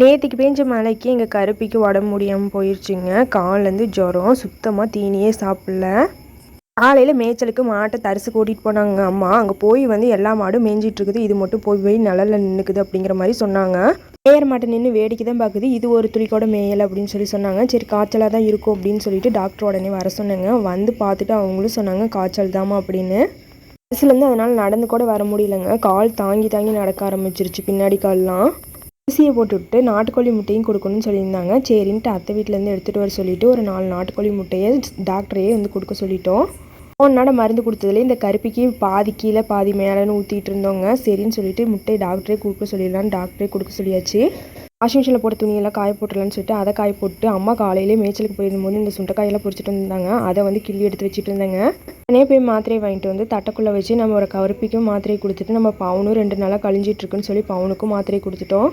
நேற்றுக்கு பேஞ்ச மழைக்கு எங்கள் கருப்பிக்கு உடம்பு முடியாமல் போயிடுச்சுங்க காலேருந்து ஜுரம் சுத்தமாக தீனியே சாப்பிடல. காலையில் மேய்ச்சலுக்கு மாட்டை தரிசு கூட்டிகிட்டு போனாங்க. அம்மா அங்கே போய் வந்து எல்லா மாடும் மேய்ஞ்சிட்ருக்குது. இது மட்டும் போய் போய் நிழலில் நின்றுக்குது அப்படிங்கிற மாதிரி சொன்னாங்க. மேயர் மாட்டை நின்று வேடிக்கை தான் பார்க்குது இது ஒரு துளி கூட மேயலை அப்படின்னு சொல்லி சொன்னாங்க. சரி காய்ச்சலாக தான் இருக்கும் அப்படின்னு சொல்லிட்டு டாக்டர் உடனே வர சொன்னாங்க. வந்து பார்த்துட்டு அவங்களும் சொன்னாங்க காய்ச்சல் தாமா அப்படின்னு. பஸ்ஸுலேருந்து அதனால் நடந்து கூட வர முடியலங்க. கால் தாங்கி தாங்கி நடக்க ஆரம்பிச்சிருச்சு பின்னாடி கால்லாம். ஊசியை போட்டுவிட்டு நாட்டுக்கோழி முட்டையும் கொடுக்கணும்னு சொல்லியிருந்தாங்க. சரின்ட்டு அத்தை வீட்டிலேருந்து எடுத்துகிட்டு வர சொல்லிவிட்டு ஒரு நாலு நாட்டுக்கோழி முட்டையை டாக்டரையே வந்து கொடுக்க சொல்லிட்டோம். மூணு மருந்து கொடுத்ததுல இந்த கருப்பிக்கு பாதி கீழே பாதி மேலேன்னு ஊற்றிட்டு இருந்தோங்க. சரின்னு சொல்லிட்டு முட்டை டாக்டரே கொடுக்க சொல்லிடலான்னு டாக்டரே கொடுக்க சொல்லியாச்சு. வாஷிங் மிஷினில் போட்ட துணியெல்லாம் காய போட்டுடலான்னு சொல்லிட்டு அதை காய போட்டு அம்மா காலையிலே மேய்ச்சலுக்கு போயிருந்தபோது இந்த சுண்டைக்காயெல்லாம் பொறிச்சிட்டு வந்தாங்க. அதை வந்து கிள்ளி எடுத்து வச்சுட்டு இருந்தாங்க. உடனே போய் மாத்திரையை வாங்கிட்டு வந்து தட்டைக்குள்ளே வச்சு நம்ம ஒரு கருப்பிக்கும் மாத்திரையை கொடுத்துட்டு நம்ம பவுனும் ரெண்டு நாளாக கழிஞ்சிட்டு இருக்குன்னு சொல்லி பவுனுக்கும் மாத்திரை கொடுத்துட்டோம்.